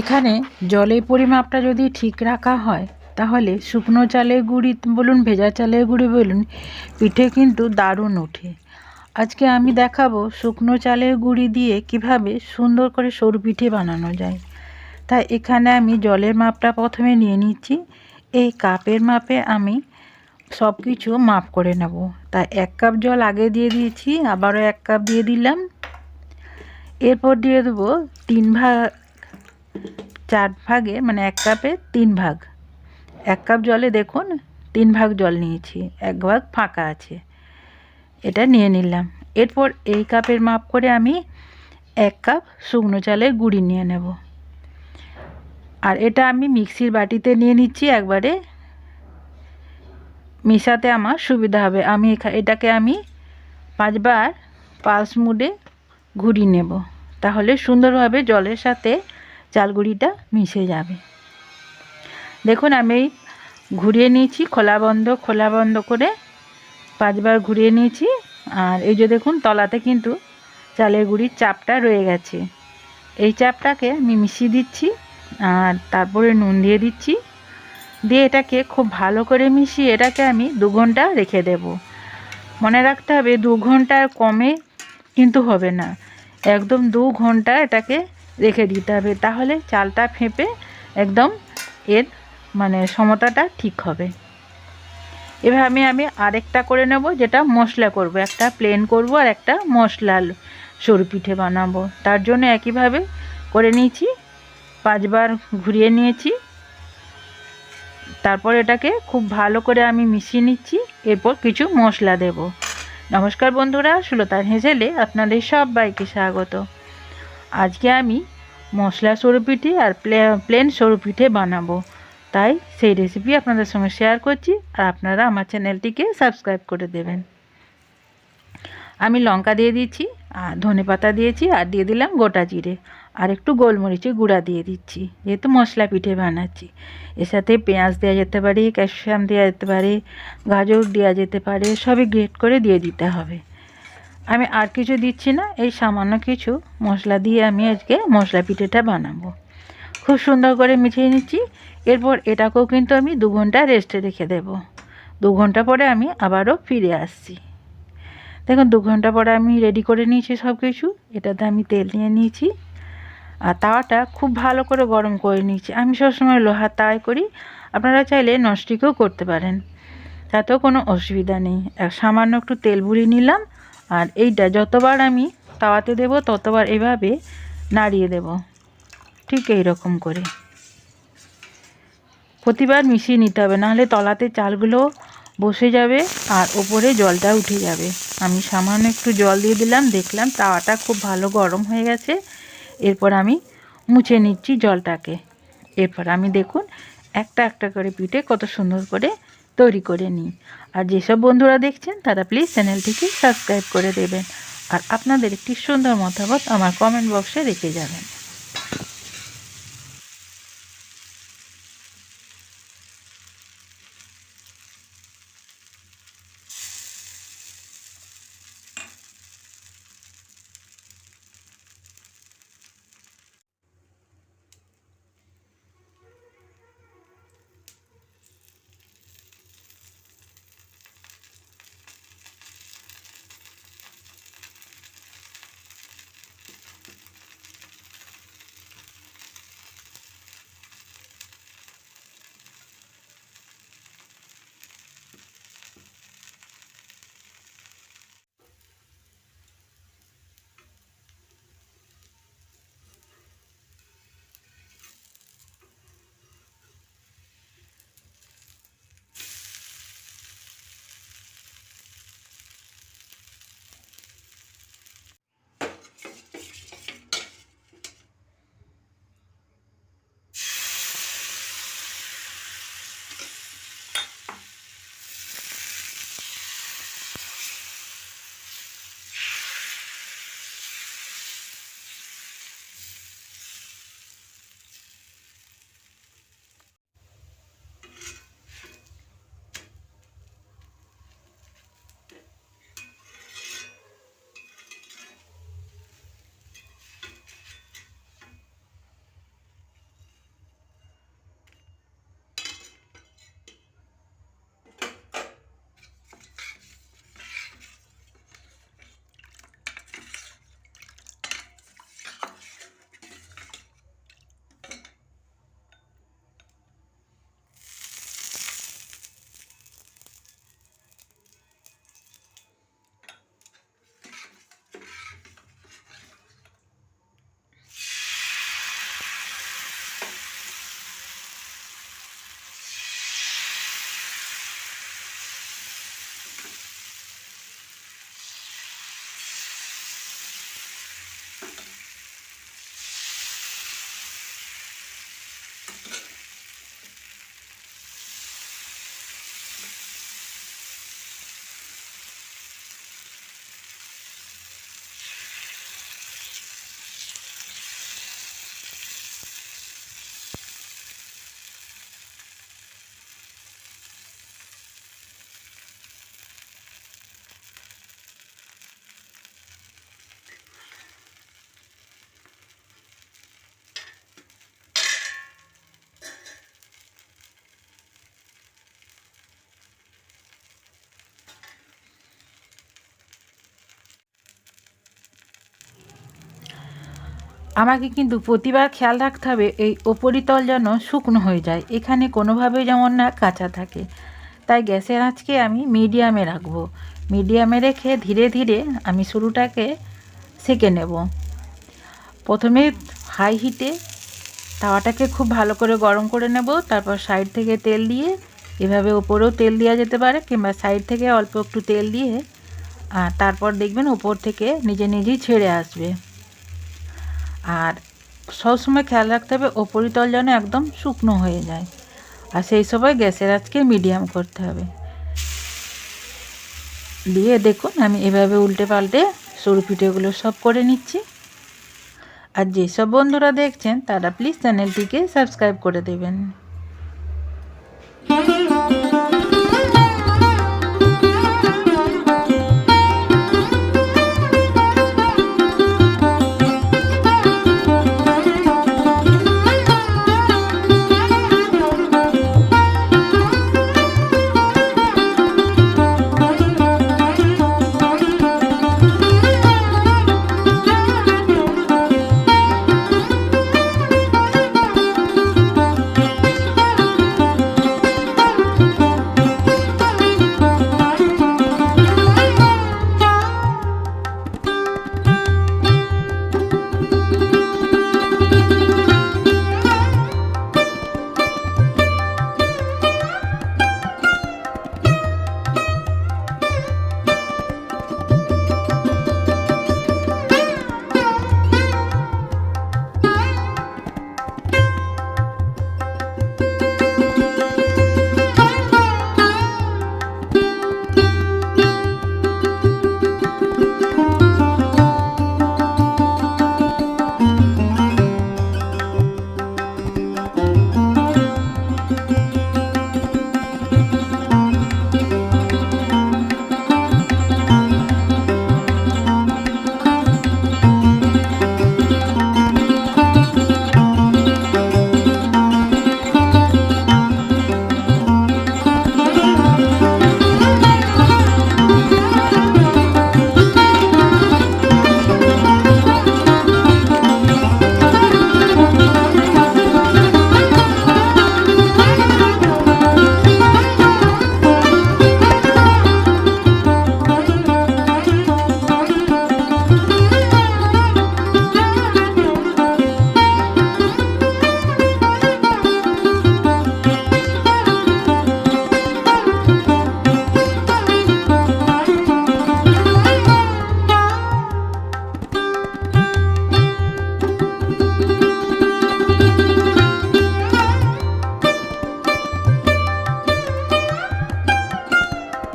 এখানে জলের পরিমাপটা যদি ঠিক রাখা হয়, তাহলে শুকনো চালের গুঁড়ি বলুন, ভেজা চালের গুঁড়ি বলুন, পিঠে কিন্তু দারুণ ওঠে। আজকে আমি দেখাবো শুকনো চালের গুঁড়ি দিয়ে কীভাবে সুন্দর করে সরু পিঠে বানানো যায়। তাই এখানে আমি জলের মাপটা প্রথমে নিয়ে নিচ্ছি। এই কাপের মাপে আমি সব কিছু মাপ করে নেব। তাই এক কাপ জল আগে দিয়ে দিয়েছি, আবারও এক কাপ দিয়ে দিলাম। এরপর দিয়ে দেবো তিন ভাগ চার ভাগে মানে এক কাপে তিন ভাগ। এক কাপ জলে দেখুন, তিন ভাগ জল নিয়েছি, এক ভাগ ফাঁকা আছে। এটা নিয়ে নিলাম। এরপর এই কাপের মাপ করে আমি এক কাপ শুকনো চালের গুঁড়ি নিয়ে নেব। আর এটা আমি মিক্সির বাটিতে নিয়ে নিচ্ছি, একবারে মেশাতে আমার সুবিধা হবে। আমি এটাকে আমি পাঁচবার পালস মুডে ঘুরিয়ে নেব। তাহলে সুন্দরভাবে জলের সাথে চালগুড়িটা মিশে যাবে। দেখুন, আমি ঘুরিয়ে নিয়েছি, খোলা বন্ধ খোলা বন্ধ করে পাঁচবার ঘুরিয়ে নিয়েছি। আর এই যে দেখুন, তলাতে কিন্তু চালের গুঁড়ির চাপটা রয়ে গেছে। এই চাপটাকে আমি মিশিয়ে দিচ্ছি আর তারপরে নুন দিয়ে দিচ্ছি। দিয়ে এটাকে খুব ভালো করে মিশিয়ে এটাকে আমি দু ঘণ্টা রেখে দেব। মনে রাখতে হবে, দু ঘণ্টার কমে কিন্তু হবে না। একদম দু ঘণ্টা এটাকে রেখে দিতে হবে। তাহলে চালটা ফেঁপে একদম এর মানে সমতাটা ঠিক হবে। এভাবে আমি আরেকটা করে নেব, যেটা মশলা করব। একটা প্লেন করব আর একটা মশলা সরু পিঠে বানাবো। তার জন্য একইভাবে করে নিয়েছি, পাঁচবার ঘুরিয়ে নিয়েছি। তারপর এটাকে খুব ভালো করে আমি মিশিয়ে নিচ্ছি। এরপর কিছু মশলা দেব। নমস্কার বন্ধুরা, সুলতান হেসেলে আপনাদের সবাইকে স্বাগত। আজকে আমি মশলা সরু পিঠে আর প্লেন সরু পিঠে বানাবো। তাই সেই রেসিপি আপনাদের সঙ্গে শেয়ার করছি আর আপনারা আমার চ্যানেলটিকে সাবস্ক্রাইব করে দেবেন। আমি লঙ্কা দিয়ে দিচ্ছি, আর ধনে পাতা দিয়েছি, আর দিয়ে দিলাম গোটা জিরে। আর একটু গোলমরিচের গুঁড়া দিয়ে দিচ্ছি, যেহেতু মশলা পিঠে বানাচ্ছি। এর সাথে পেঁয়াজ দেওয়া যেতে পারে ক্যাপসিকাম দেওয়া যেতে পারে, গাজর দেওয়া যেতে পারে, সবই গ্রেট করে দিয়ে দিতে হবে। আমি আর কিছু দিচ্ছি না, এই সামান্য কিছু মশলা দিয়ে আমি আজকে মশলা পিঠেটা বানাবো। খুব সুন্দর করে মিশিয়ে নিচ্ছি, এরপর এটাকেও কিন্তু আমি দু ঘণ্টা রেস্টে রেখে দেব। দু ঘণ্টা পরে আমি আবারও ফিরে আসছি। দেখুন, দু ঘণ্টা পরে আমি রেডি করে নিয়েছি সব কিছু এটাতে আমি তেল নিয়ে নিয়েছি, আর তাওয়াটা খুব ভালো করে গরম করে নিয়েছি। আমি সবসময় লোহার তাওয়ায় করি, আপনারা চাইলে নস্টিকও করতে পারেন, তাতেও কোনো অসুবিধা নেই। সামান্য একটু তেল বুড়ি নিলাম আর এইটা যতবার আমি তাওয়াতে দেব, ততবার এভাবে নাড়িয়ে দেব। ঠিক এই রকম করে। প্রতিবার মিশিয়ে নিতে হবে, নাহলে তলাতে চালগুলো বসে যাবে আর ওপরে জলটা উঠে যাবে। আমি সামান্য একটু জল দিয়ে দিলাম, দেখলাম তাওয়াটা খুব ভালো গরম হয়ে গেছে। এরপর আমি মুছে নিচ্ছি জলটাকে। এরপর আমি দেখুন একটা একটা করে পিঠে কত সুন্দর করে তৈরি করে নিই আর যেসব বন্ধুরা দেখছেন, তারা প্লিজ চ্যানেলটিকে সাবস্ক্রাইব করে দেবেন। আর আপনাদের একটি সুন্দর মতামত আমার কমেন্ট বক্সে রেখে যাবেন। আমাকে কিন্তু প্রতিবার খেয়াল রাখতে হবে এই ওপরিতল যেন শুকনো হয়ে যায়। এখানে কোনোভাবে যেমন না কাঁচা থাকে। তাই গ্যাসের আঁচকে আমি মিডিয়ামে রাখব। মিডিয়ামে রেখে ধীরে ধীরে আমি শুরুটাকে সেঁকে নেব। প্রথমে হাই হিটে তাওয়াটাকে খুব ভালো করে গরম করে নেব। তারপর সাইড থেকে তেল দিয়ে এভাবে ওপরেও তেল দেওয়া যেতে পারে কিংবা সাইড থেকে অল্প একটু তেল দিয়ে তারপর দেখবেন ওপর থেকে নিজে নিজেই ছেড়ে আসবে। আর সবসময় খেয়াল রাখতে হবে ওপরিতল যেন একদম শুকনো হয়ে যায়। আর সেই সময় গ্যাসের আজকে মিডিয়াম করতে হবে। দিয়ে দেখুন, আমি এভাবে উল্টে পাল্টে সরু পিঠেগুলো সব করে নিচ্ছি। আর যেসব বন্ধুরা দেখছেন, তারা প্লিজ চ্যানেলটিকে সাবস্ক্রাইব করে দেবেন।